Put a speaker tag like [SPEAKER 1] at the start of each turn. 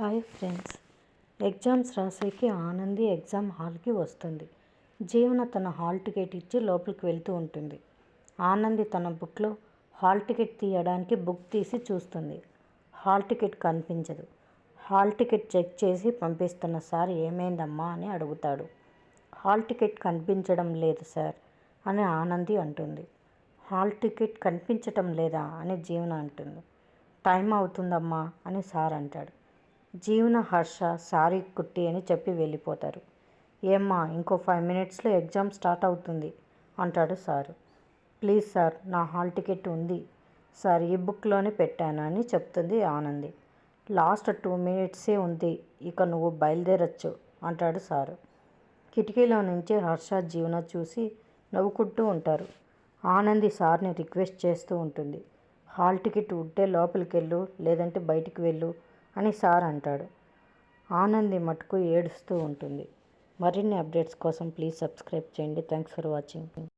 [SPEAKER 1] Hi friends. Exams రాసేకి Anandi exam హాల్కి వస్తుంది. జీవన తన హాల్ టికెట్ ఇచ్చి లోపలికి వెళ్తూ ఉంటుంది. ఆనంది తన బుక్లో హాల్ టికెట్ తీయడానికి బుక్ తీసి చూస్తుంది. హాల్ టికెట్ కనిపించదు. హాల్ టికెట్ చెక్ చేసి పంపిస్తున్న సార్ ఏమైందమ్మా? అని అడుగుతాడు. హాల్ టికెట్ కనిపించడం లేదు సార్ అని ఆనంది అంటుంది. హాల్ టికెట్ కనిపించటం లేదా? అని జీవన అంటుంది. టైం అవుతుందమ్మా అని సార్ అంటాడు. జీవన హర్ష సారీ కుట్టి అని చెప్పి వెళ్ళిపోతారు. ఏమ్మా ఇంకో ఫైవ్ మినిట్స్లో ఎగ్జామ్ స్టార్ట్ అవుతుంది అంటాడు సారు. ప్లీజ్ సార్ నా హాల్ టికెట్ ఉంది. సార్ ఈ బుక్లోనే పెట్టాను అని చెప్తుంది ఆనంది. లాస్ట్ టూ మినిట్సే ఉంది ఇక నువ్వు బయలుదేరచ్చు అంటాడు సారు. కిటికీలో నుంచి హర్ష జీవన చూసి నవ్వుకుంటూ ఉంటారు. ఆనంది సార్ని రిక్వెస్ట్ చేస్తూ ఉంటుంది. హాల్ టికెట్ ఉంటే లోపలికి వెళ్ళు లేదంటే బయటికి వెళ్ళు అని సార్ అంటాడు. ఆనంది మటుకు ఏడుస్తూ ఉంటుంది. మరిన్ని అప్డేట్స్ కోసం ప్లీజ్ సబ్స్క్రైబ్ చేయండి. Thanks for watching.